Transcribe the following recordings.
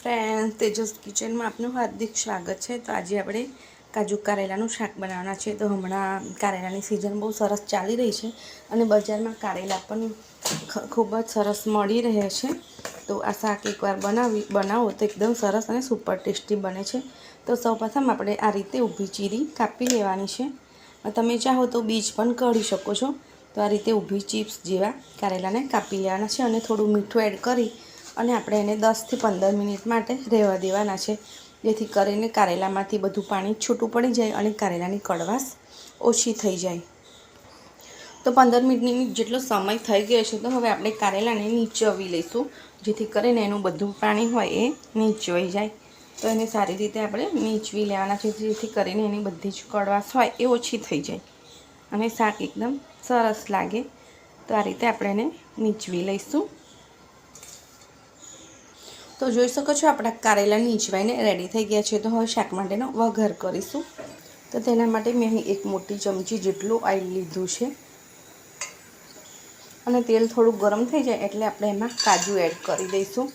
Friend Tejas કિચનમાં આપનું હાર્દિક સ્વાગત છે. તો આજે આપણે કાજુ કારેલાનું શાક બનાવવાના છે. તો હમણાં કારેલાની સિઝન બહુ સરસ ચાલી રહી છે અને બજારમાં કારેલા પણ ખૂબ જ સરસ મળી રહ્યા છે. તો આ શાક એકવાર બનાવી, બનાવો તો એકદમ સરસ અને સુપર ટેસ્ટી બને છે. તો સૌપ્રથમ આપણે આ રીતે ઊભી ચીરી કાપી લેવાની છે. તમે ચાહો તો બીજ પણ કાઢી શકો છો. તો આ રીતે ઊભી ચિપ્સ જેવા કારેલાને કાપી લેવાના છે અને થોડું મીઠું એડ કરી અને આપણે એને દસથી પંદર મિનિટ માટે રહેવા દેવાના છે. જેથી કરીને કારેલામાંથી બધું પાણી છૂટું પડી જાય અને કારેલાની કડવાશ ઓછી થઈ જાય. તો પંદર મિનિટની જેટલો સમય થઈ ગયો છે, તો હવે આપણે કારેલાને નીચવી લઈશું. જેથી કરીને એનું બધું પાણી હોય એ નીચવાઈ જાય. તો એને સારી રીતે આપણે નીચવી લેવાના છે, જેથી કરીને એની બધી જ કડવાશ હોય એ ઓછી થઈ જાય. અને શાક એકદમ સરસ લાગે. તો આ રીતે આપણે એને નીચવી લઈશું. તો જોઈ શકો છો આપણા કારેલા નીચવાઈને રેડી થઈ ગયા છે. તો હવે શાક માટેનો વઘાર કરીશું. તો તેના માટે મેં અહીં એક મોટી ચમચી જેટલું ઓઇલ લીધું છે. અને તેલ થોડું ગરમ થઈ જાય એટલે આપણે એમાં કાજુ એડ કરી દઈશું.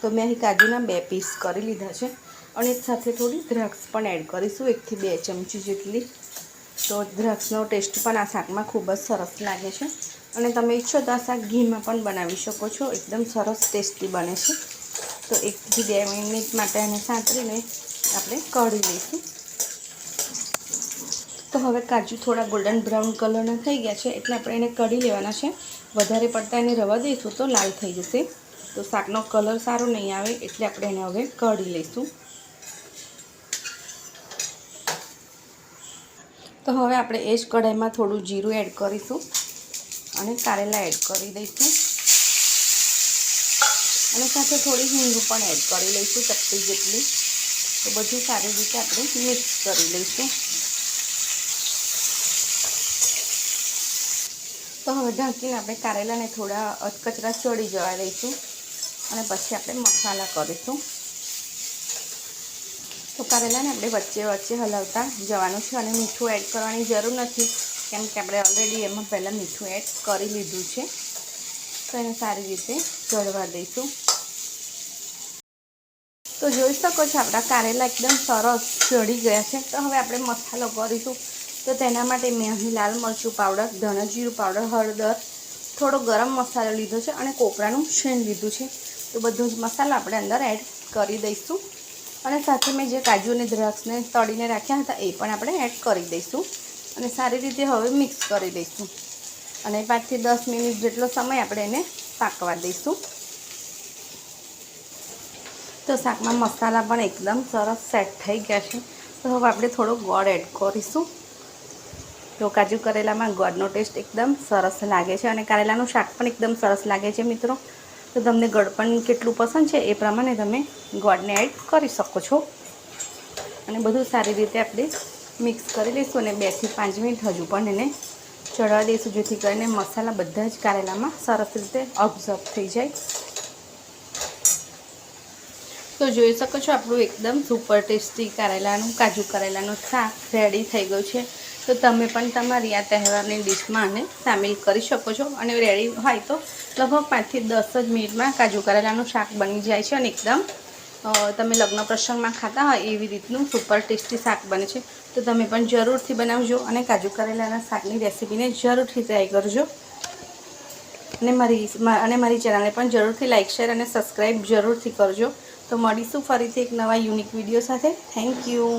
તો મેં અહીં કાજુના બે પીસ કરી લીધા છે. અને સાથે થોડી દ્રાક્ષ પણ એડ કરીશું. એકથી બે ચમચી જેટલી. તો દ્રાક્ષનો ટેસ્ટ પણ આ શાકમાં ખૂબ જ સરસ લાગે છે. અને તમે ઈચ્છો તો આ શાક ઘીમાં પણ બનાવી શકો છો. એકદમ સરસ ટેસ્ટી બને છે. તો એકથી બે મિનિટ માટે એને સાંતરીને આપણે કઢી લઈશું. તો હવે કાજુ થોડા ગોલ્ડન બ્રાઉન કલરના થઈ ગયા છે એટલે આપણે એને કઢી લેવાના છે. વધારે પડતા એને રવા દઈશું તો લાલ થઈ જશે. તો શાકનો કલર સારો નહીં આવે એટલે આપણે એને હવે કઢી લઈશું. તો હવે આપણે એ જ કઢાઈમાં થોડું જીરું એડ કરીશું અને કારેલા એડ કરી દઈશું. અને સાથે થોડી હિંગ પણ એડ કરી લઈશું, ચપટી જેટલી. તો બધું સારી રીતે આપણે મિક્સ કરી લઈશું. તો હવે ઢાંકીને આપણે કારેલાને થોડા અધકચરા ચડી જવા દઈશું અને પછી આપણે મસાલા કરીશું. તો કારેલાને આપણે વચ્ચે વચ્ચે હલાવતા જવાનું છે અને મીઠું એડ કરવાની જરૂર નથી, કેમ કે આપણે ઓલરેડી એમાં પહેલાં મીઠું એડ કરી લીધું છે. તો એને સારી રીતે ચડવા દઈશું. તો જોઈ શકો છો, આપણા કારેલા એકદમ સરસ ચડી ગયા છે. તો હવે આપણે મસાલો કરીશું. તો તેના માટે મેં અહીં લાલ મરચું પાવડર ધણાજીરું પાવડર હળદર, થોડો ગરમ મસાલો લીધો છે અને કોપરાનું શેણ લીધું છે. તો બધો જ મસાલો આપણે અંદર એડ કરી દઈશું. અને સાથે મેં જે કાજુ અને દ્રાક્ષને તળીને રાખ્યા હતા એ પણ આપણે એડ કરી દઈશું. અને સારી રીતે હવે મિક્સ કરી દઈશું. અને પાંચથી દસ મિનિટ જેટલો સમય આપણે એને પાકવા દઈશું. તો શાકમાં મસાલા પણ એકદમ સરસ સેટ થઈ ગયા છે. તો હવે આપણે થોડો ગોળ એડ કરીશું. તો કાજુ કરેલામાં ગોળનો ટેસ્ટ એકદમ સરસ લાગે છે અને કારેલાનું શાક પણ એકદમ સરસ લાગે છે મિત્રો. તો તમને ગળપણ કેટલું પસંદ છે એ પ્રમાણે તમે ગોળને એડ કરી શકો છો. અને બધું સારી રીતે આપણે મિક્સ કરી લઈશું અને બેથી પાંચ મિનિટ હજુ પણ એને ચડવા દઈશું, જેથી કરીને મસાલા બધા જ કારેલામાં સરસ રીતે ઓબ્ઝર્વ થઈ જાય. તો જોઈ શકો છો, આપણું એકદમ સુપર ટેસ્ટી કરેલાનું, કાજુ કરેલાનું શાક રેડી થઈ ગયું છે. તો તમે પણ તમારી આ તહેવારની ડિશમાં આને સામેલ કરી શકો છો. અને રેડી હોય તો લગભગ પાંચથી દસ જ મિનિટમાં કાજુ કરેલાનું શાક બની જાય છે અને એકદમ તમે લગ્ન પ્રસંગમાં ખાતા હોય એવી રીતનું સુપર ટેસ્ટી શાક બને છે. તો તમે પણ જરૂરથી બનાવજો અને કાજુ કરેલાના શાકની રેસીપીને જરૂરથી ટ્રાય કરજો. અને મારી અને મારી ચેનલને પણ જરૂરથી લાઇક શેર અને સબસ્ક્રાઈબ જરૂરથી કરજો. તો મળીશું ફરીથી એક નવા યુનિક વીડિયો સાથે. Thank you